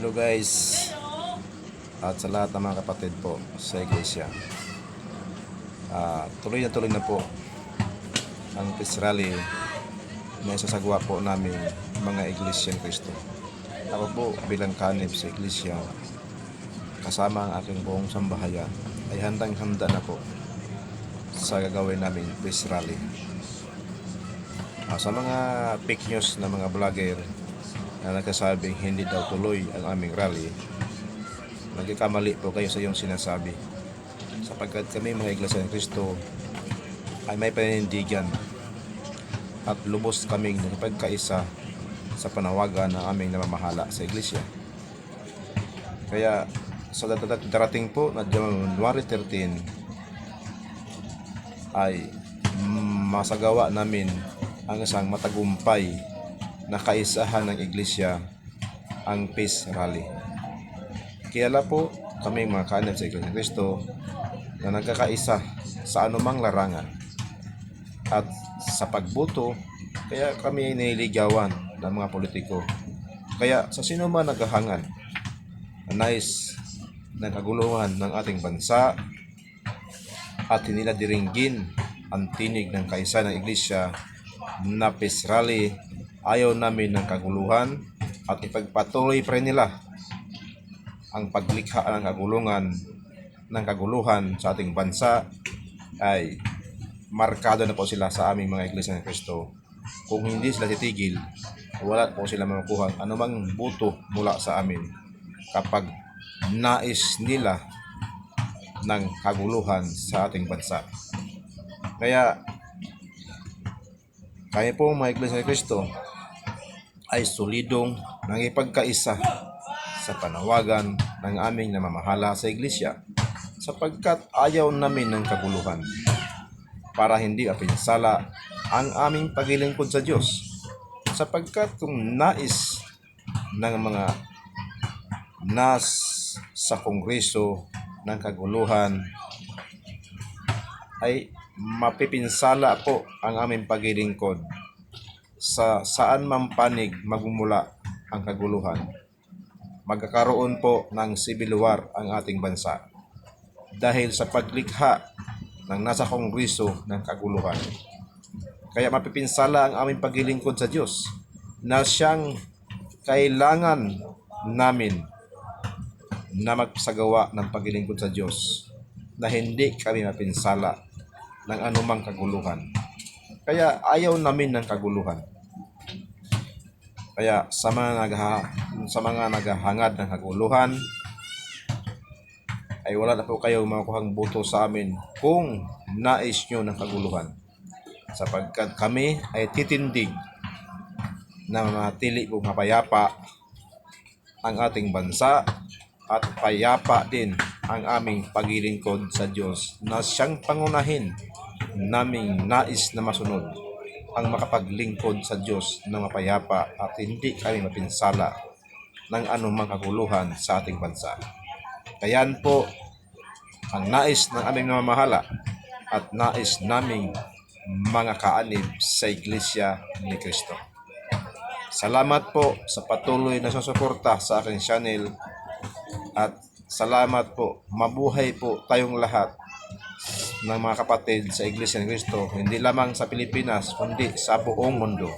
Hello guys at sa lahat ng mga kapatid po sa iglesia. Ah, tuloy na tuloy na po ang peace rally na isasagwa po namin mga iglesia ng Cristo. Ako po bilang kanib sa iglesia kasama ang aking buong sambahayan ay handang handa na po sa gagawin namin peace rally. Ah, sa mga fake news na mga vlogger na nagkasabing hindi daw tuloy ang aming rally, nagkakamali po kayo sa iyong sinasabi. Sapagkat kami mga Iglesia ng Cristo ay may panindigan at lubos kaming nakipagkaisa sa panawagan ng aming namamahala sa Iglesia. Kaya sa darating po na January 13 ay masagawa namin ang isang matagumpay na kaisahan ng iglesia ang Peace Rally. Kilala po kami mga kanib sa Iglesia ng Cristo na nagkakaisa sa anumang larangan at sa pagboto kaya kami nililigawan ng mga politiko. Kaya sa sino man naghahangan na nais ng kaguluhan ng ating bansa at hindi nila diringgin ang tinig ng kaisa ng iglesia na peace rally ayaw namin ng kaguluhan at ipagpatuloy pa rin nila ang paglikha ng kagulungan ng kaguluhan sa ating bansa ay markado na po sila sa aming mga iglesia ng Kristo. Kung hindi sila titigil, wala po sila makukuha ang anumang buto mula sa amin kapag nais nila ng kaguluhan sa ating bansa. Kaya kaya po mga iglesia ng Kristo ay solidong nangipagkaisa sa panawagan ng aming namamahala sa iglesia sapagkat ayaw namin ng kaguluhan para hindi apinsala ang aming paglilingkod sa Diyos. Sapagkat kung nais ng mga nas sa kongreso ng kaguluhan ay mapipinsala po ang aming paglilingkod sa saan man panig magmumula ang kaguluhan. Magkakaroon po ng civil war ang ating bansa dahil sa paglikha ng nasa kongreso ng kaguluhan. Kaya mapipinsala ang aming paglilingkod sa Diyos na siyang kailangan namin na magsagawa ng paglilingkod sa Diyos na hindi kami mapinsala ng anumang kaguluhan. Kaya ayaw namin ng kaguluhan. Kaya sa mga nagha, sa mga naghahangad ng kaguluhan ay wala na po kayo makuhang boto sa amin kung nais nyo ng kaguluhan. Sapagkat kami ay titindig na manatili pong mapayapa ang ating bansa at payapa din ang aming paglilingkod sa Diyos na siyang pangunahin naming nais na masunod ang makapaglingkod sa Diyos na mapayapa at hindi kami mapinsala ng anumang kaguluhan sa ating bansa. Kayan po ang nais ng aming namamahala at nais naming mga kaanib sa Iglesia ni Cristo. Salamat po sa patuloy na susuporta sa aking channel at salamat po. Mabuhay po tayong lahat ng mga kapatid sa Iglesia ni Cristo, hindi lamang sa Pilipinas, kundi sa buong mundo.